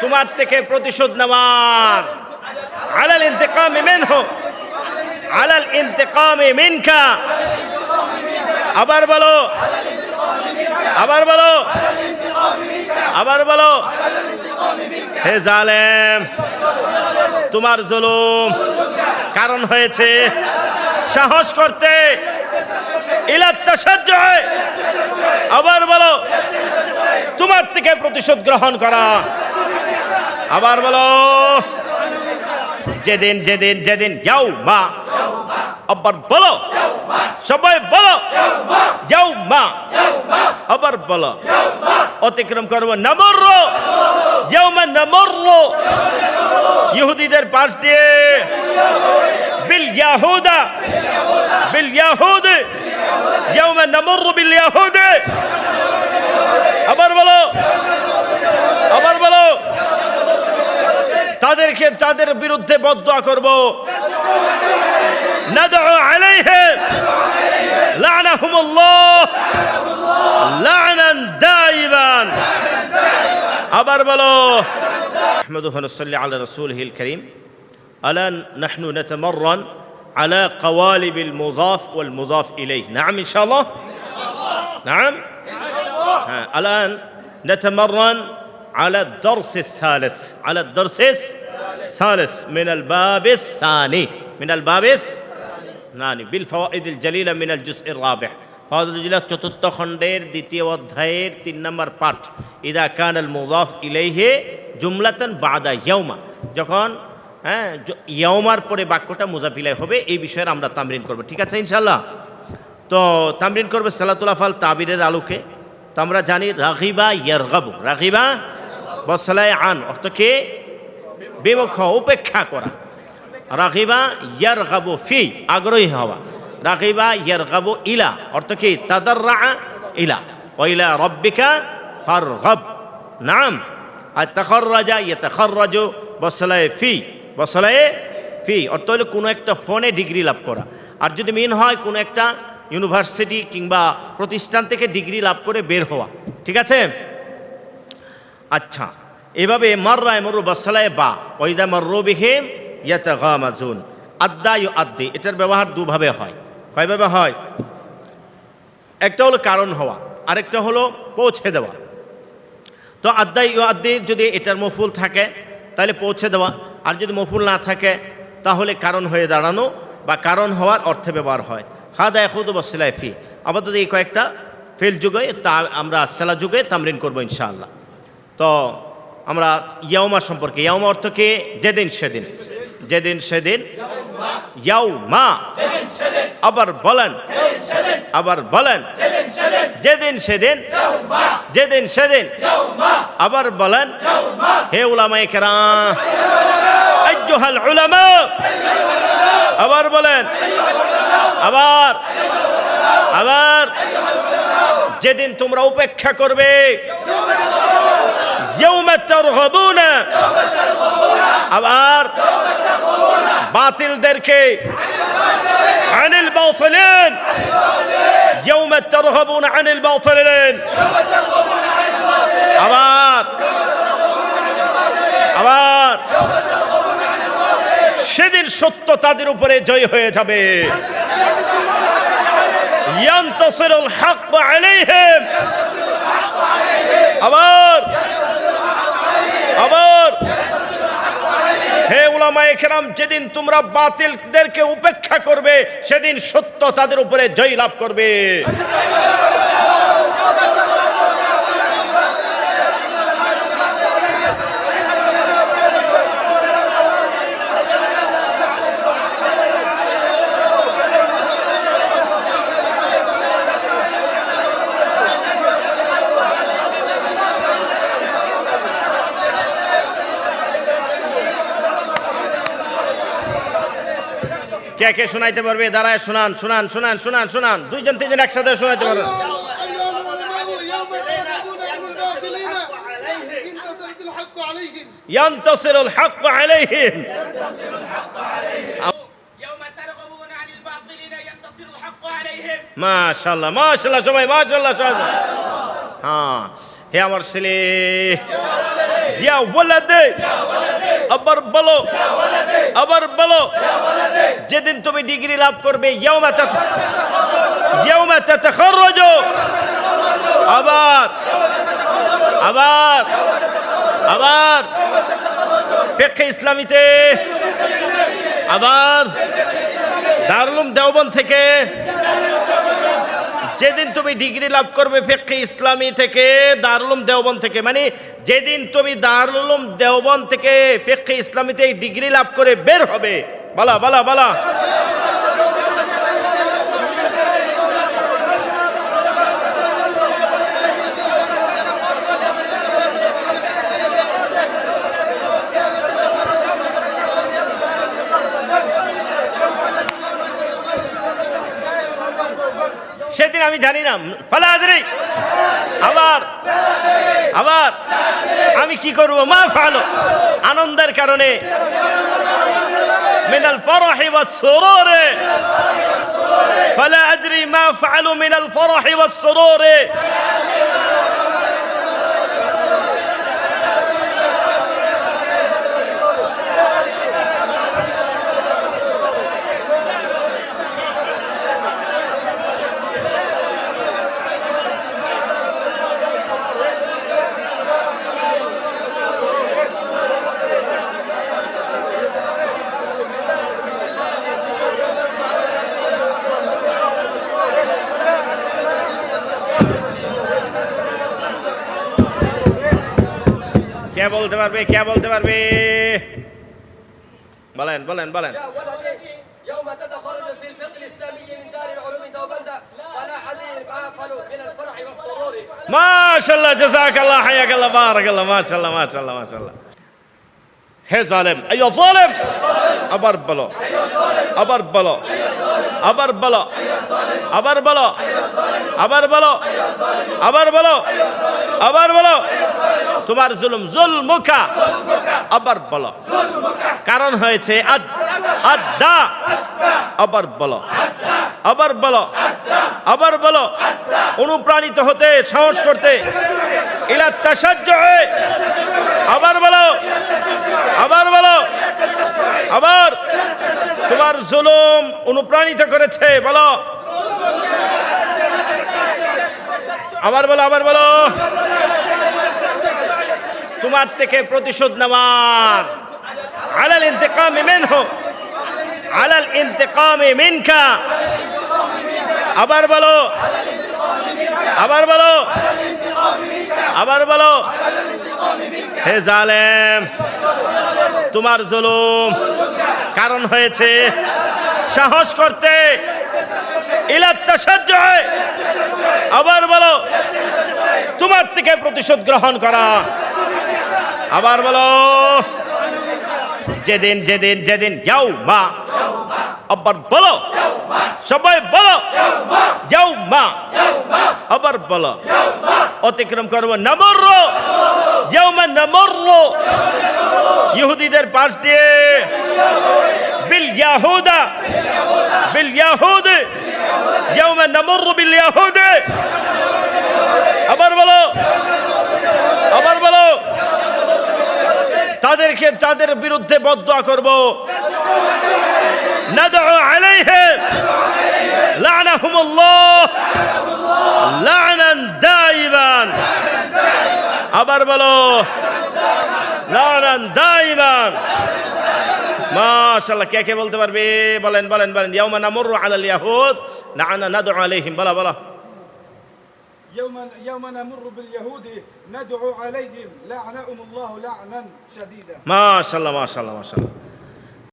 তোমার থেকে প্রতিশোধ নেওয়ার। আলাল ইন্তেকামে মিনহু। আলাল ইন্তেকামে মিনকা। আবার বলো। আবার বলো। আবার বলো। হে জালেম, তোমার জুলুম কারণ হয়েছে সাহস করতে। ইলাত্তা সাহায্য হয় আবার বলো। তোমার থেকে প্রতিশোধ গ্রহণ করা। আবার বলো। যেদিন যেদিন যেদিন যাও মা আবার বলো। সবাই বলো। যাও মা আবার বলো। অতিক্রম করব নামর। যাও মা নামর। ইহুদিদের পাশ দিয়ে। বিল ইয়াহুদা। বিল ইয়াহুদ। যাও মা নামর বিল ইয়াহুদে। আবার বলো। আবার বলো। তাদেরকে তাদের বিরুদ্ধে বদয়া করব ندعو عليهم لعنهم الله لعنا دائما আবার বলো نحمده ونصلي على رسوله الكريم ألا نحن نتمرن على قوالب المضاف والمضاف إليه نعم إن شاء الله نعم ها، الآن نتمرن على الدرس الثالث على الدرس الثالث من الباب الثاني من الباب الثاني بالفوائد الجليلة من الجزء الرابع فوائد الجليلة চতুর্থ খণ্ডের দ্বিতীয় অধ্যায়ের তিন নম্বর পাঠ ইদা কান আল মুজাফ ইলাইহি জুমলাতান বাদা ইয়াউমা যখন হ্যাঁ য- ইয়াউমার পরে বাক্যটা মুজাফিলাই হবে এই বিষয়ে আমরা তামরিন করব ঠিক আছে ইনশাল্লাহ তো তামরিন করবে সালাতুল আফাল তাবিরের আলোকে তো আমরা জানি রাগিবা ইয়ারগাবু রাগিবা বসলায় আন অর্থ কি? বিমুখ উপেক্ষা করা। রাগিবা ইয়ারগাবু ফি, আগ্রহী হওয়া। রাগিবা ইয়ারগাবু ইলা, অর্থ কি? তাদার ইলা। ওইলা রব্বিকা ফারগাব। নাম আর তখর্রাজা ইয়ে তখর্রাজু বসলায় ফি বসলায় ফি। অর্থ হলো কোনো একটা ফোনে ডিগ্রি লাভ করা। আর যদি মিন হয়, কোনো একটা ইউনিভার্সিটি কিংবা প্রতিষ্ঠান থেকে ডিগ্রি লাভ করে বের হওয়া। ঠিক আছে? আচ্ছা এভাবে মাররায় মরু বসলায় বা, ওইদা মর্রু বিহেম ইয়াতে গামাজুন আদ্দা ইউ আদ্দি, এটার ব্যবহার দুভাবে হয়। কয়ভাবে হয়? একটা হলো কারণ হওয়া, আরেকটা হলো পৌঁছে দেওয়া। তো আদ্দা ইউ আদ্দি যদি এটার মফুল থাকে, তাহলে পৌঁছে দেওয়া। আর যদি মফুল না থাকে, তাহলে কারণ হয়ে দাঁড়ানো বা কারণ হওয়ার অর্থে ব্যবহার হয়। হা হাদা এহুদ বসিলাই ফি। আপাতত এই কয়েকটা ফেল যুগে তা আমরা, সেলা যুগে তামরিন করব ইনশাআল্লাহ। তো আমরা ইয়াউমা সম্পর্কে, ইয়াউমা অর্থ কি? যেদিন সেদিন। যেদিন সেদিন ইয়াউ মা আবার বলেন আবার বলেন, যেদিন সেদিন যেদিন সেদিন আবার বলেন, হে উলামায়ে কেরাম উলামা। আবার বলেন, আবার আবার, যেদিন তোমরা উপেক্ষা করবে يوم ترغبون আবার বাতিলদেরকে عن الباطلين يوم ترغبون عن الباطلين আবার আবার সেদিন সত্য তাদের উপরে জয় হয়ে যাবে ينتصر الحق عليهم আবার হে উলামা যেদিন তোমরা বাতিলদেরকে উপেক্ষা করবে সেদিন সত্য তাদের উপরে জয়লাভ করবে। কে কে শোনাইতে পারবে দাঁড়ায় শোনান শোনান শোনান শোনান শোনান দুইজন তিনজন একসাথে শোনাইতে পারবে أيها العلماء يوم تغلبون عن الباطلين انتصرت الحق عليهم ইয়ান্তাসিরুল হক আলাইহিম يوم ترغبون عن الباطلين ينتصر الحق عليهم মাশাআল্লাহ মাশাআল্লাহ সবাই মাশাআল্লাহ সবাই হ্যাঁ হে আমার ছেলে ইয়া ওয়ালাদে আবার বলো। আবার বলো। যেদিন তুমি ডিগ্রি লাভ করবে আবার। আবার। আবার। ফিকহ ইসলামীতে। আবার। দারুলুম দেওবন থেকে যেদিন তুমি ডিগ্রি লাভ করবে ফেকে ইসলামী থেকে দারুলুম দেওবন থেকে মানে যেদিন তুমি দারুলুম দেওবন থেকে ফেকে ইসলামীতে এই ডিগ্রি লাভ করে বের হবে, বলা বলা বলা। সেদিন আমি জানি না। ফালা হাজারি আবার আবার আমি কি করব? মা ফালো। আনন্দের কারণে মিনাল ফরহি ওয়াস সুরুরে। ফালা আদরি মা ফালু মিনাল ফরহি ওয়াস সুরুরে। কে বলতে পারবে কে বলতে পারবে বলেন বলেন বলেন يا ولدي يوم تتخرج في الفقه الإسلامي من دار العلوم دوبندا فلا حديث ما يفعل من الفرح والسرور মাশাল্লাহ জাজাকাল্লাহ হায়াকাল্লাহ বারাকাল্লাহ মাশাল্লাহ মাশাল্লাহ মাশাল্লাহ হে জালেম এই জালেম আবার বলো আবার বলো আবার বলো আবার বলো আবার বলো আবার বলো আবার বলো তোমার জুলুম জুলমুখা। আবার বলো। কারণ হয়েছে আদ আবার বলো। আবার বলো। আবার বলো। অনুপ্রাণিত হতে, সাহস করতে। আবার বলো। আবার বলো। আবার। তোমার জুলুম অনুপ্রাণিত করেছে, বলো। আবার বলো আবার বলো। তোমার থেকে প্রতিশোধ নেওয়ার। আলাল ইন্তেকামে মেন হোক আলাল ইন্তেকামি মিনকা। আবার বলো। আবার বলো। আবার বলো। হে জালেম, তোমার জুলুম কারণ হয়েছে সাহস করতে। আবার বলো। তোমার থেকে প্রতিশোধ গ্রহণ করা। আবার বলো। যেদিন যেদিন যেদিন যাও মা আবার বলো। সবাই বলো। যাও মা আবার বলো। অতিক্রম করব নামর। যাও মা নামর। ইহুদিদের পাশ দিয়ে। বিল ইয়াহুদা। বিল ইয়াহুদ। যাও মা নামর বিল ইয়াহুদে। আবার বলো। আবার বলো। তাদেরকে তাদের বিরুদ্ধে বদয়া করব ندعو عليهم لعنهم الله لعنا دائما আবার বলো লানান দাইমান মাশাআল্লাহ কে কে বলতে পারবে বলেন বলেন বলেন ইয়াউমা নামুরু আলাল ইয়াহুদ লাআনা নাদউ আলাইহিম বলা বলা يوما يوما نمر باليهود ندعو عليهم. لعنهم الله لعنا شديدا. ما شاء الله ما شاء الله ما شاء الله.